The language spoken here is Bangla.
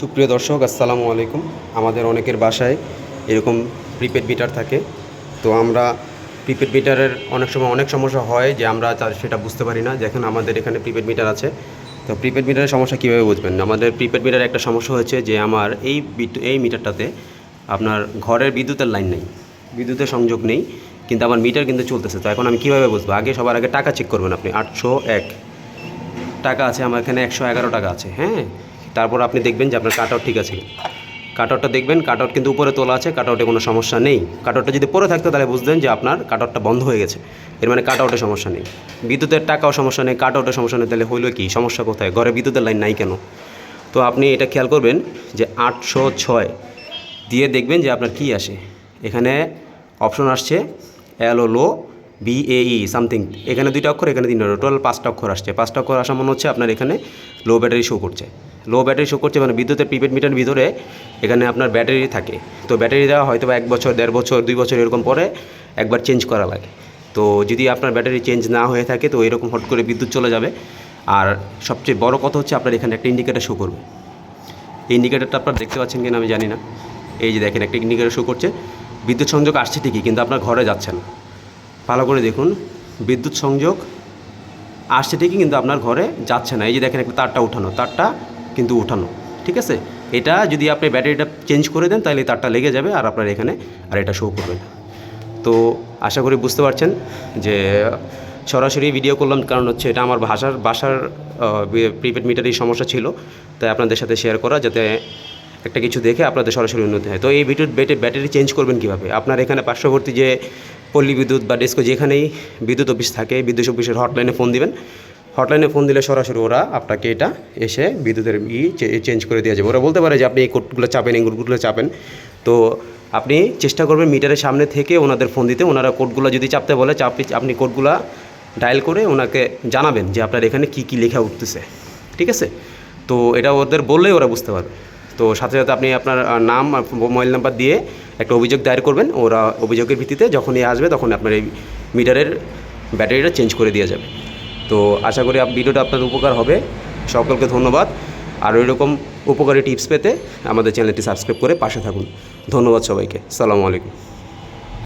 সুপ্রিয় দর্শক, আসসালামু আলাইকুম। আমাদের অনেকের বাসায় এরকম প্রিপেড মিটার থাকে। তো আমরা প্রিপেড মিটারের অনেক সময় অনেক সমস্যা হয় যে আমরা তার সেটা বুঝতে পারি না যেখানে আমাদের এখানে প্রিপেড মিটার আছে। তো প্রিপেড মিটারের সমস্যা কীভাবে বুঝবেন? আমাদের প্রিপেড মিটারের একটা সমস্যা হয়েছে যে আমার এই এই মিটারটাতে আপনার ঘরের বিদ্যুতের লাইন নেই, বিদ্যুতের সংযোগ নেই, কিন্তু আমার মিটার কিন্তু চলতেছে। তো এখন আমি কীভাবে বুঝব? আগে সবার আগে টাকা চেক করবেন আপনি। আটশো এক টাকা আছে, আমার এখানে একশো এগারো টাকা আছে হ্যাঁ? তারপর আপনি দেখবেন যে আপনার কাটআউট ঠিক আছে। কাট আউটটা দেখবেন কাটআউট কিন্তু উপরে তোলা আছে কাটআউটে কোনো সমস্যা নেই। কাটআউটটা যদি পরে থাকতো তাহলে বুঝতেন যে আপনার কাটআউটটা বন্ধ হয়ে গেছে। এর মানে কাটআউটে সমস্যা নেই। বিদ্যুতের টাকাও সমস্যা নেই কাট আউটের সমস্যা নেই, তাহলে হইল কি? সমস্যা কোথায়? ঘরে বিদ্যুতের লাইন নাই কেন? তো আপনি এটা খেয়াল করবেন যে আটশো ছয় দিয়ে দেখবেন যে আপনার কি আসে। এখানে অপশন আসছে এল ও লো বিএই সামথিং এখানে দুইটা অক্ষর, এখানে তিনটা টোটাল পাঁচটা অক্ষর আসছে। পাঁচটা অক্ষর আসা মনে হচ্ছে আপনার এখানে লো ব্যাটারি শো করছে। লো ব্যাটারি শো করছে মানে বিদ্যুতের প্রিপেড মিটার ভিতরে এখানে আপনার ব্যাটারি থাকে। তো ব্যাটারি দেওয়া হয়তো বা এক বছর, দেড় বছর, দুই বছর এরকম পরে একবার চেঞ্জ করা লাগে। তো যদি আপনার ব্যাটারি চেঞ্জ না হয়ে থাকে, তো এরকম হট করে বিদ্যুৎ চলে যাবে। আর সবচেয়ে বড় কথা হচ্ছে আপনার এখানে একটা ইন্ডিকেটার শো করবে। এই ইন্ডিকেটারটা আপনার দেখতে পাচ্ছেন কিনা আমি জানি না। এই যে দেখেন, একটা ইন্ডিকেটার শো করছে। বিদ্যুৎ সংযোগ আসছে ঠিকই, কিন্তু আপনার ঘরে যাচ্ছে না। ভালো করে দেখুন, বিদ্যুৎ সংযোগ আসছে ঠিকই, কিন্তু আপনার ঘরে যাচ্ছে না। এই যে দেখেন, একটা তারটা উঠানো। তারটা কিন্তু উঠানো ঠিক আছে? এটা যদি আপনি ব্যাটারিটা চেঞ্জ করে দেন, তাহলে তারটা লেগে যাবে আর আপনার এখানে আর এটা শো করবে না। তো আশা করি বুঝতে পারছেন যে সরাসরি ভিডিও করলাম, কারণ হচ্ছে এটা আমার ভাষার বাসার প্রিপেড মিটারের সমস্যা ছিল। তাই আপনাদের সাথে শেয়ার করা যাতে একটা কিছু দেখে আপনাদের সরাসরি উন্নতি হয়। তো এই বিদ্যুৎ ব্যাটারি ব্যাটারি চেঞ্জ করবেন কীভাবে? আপনার এখানে পার্শ্ববর্তী যে পল্লী বিদ্যুৎ বা ডেস্কো যেখানেই বিদ্যুৎ অফিস থাকে, বিদ্যুৎ অফিসের হটলাইনে ফোন দিবেন। হটলাইনে ফোন দিলে সরাসরি ওরা আপনাকে এটা এসে বিদ্যুতের ই চেঞ্জ করে দেওয়া যাবে। ওরা বলতে পারে যে আপনি এই কোডগুলো চাপেন, এই কোডগুলো চাপেন। তো আপনি চেষ্টা করবেন মিটারের সামনে থেকে ওনাদের ফোন দিতে। ওনারা কোডগুলো যদি চাপতে বলে, চাপে, আপনি কোডগুলো ডায়াল করে ওনাকে জানাবেন যে আপনার এখানে কি কি লেখা উঠতেছে। ঠিক আছে? তো এটা ওদের বললেই ওরা বুঝতে পারবে। তো সাথে সাথে আপনি আপনার নাম মোবাইল নাম্বার দিয়ে একটা অভিযোগ দায়ের করবেন। ওরা অভিযোগের ভিত্তিতে যখনই আসবে তখন আপনার এই মিটারের ব্যাটারিটা চেঞ্জ করে দেওয়া যাবে। তো আশা করি ভিডিওটা আপনার উপকার হবে। সকলকে ধন্যবাদ। আর এরকম উপকারী টিপস পেতে আমাদের চ্যানেলটি সাবস্ক্রাইব করে পাশে থাকুন। ধন্যবাদ সবাইকে। সালামু আলাইকুম।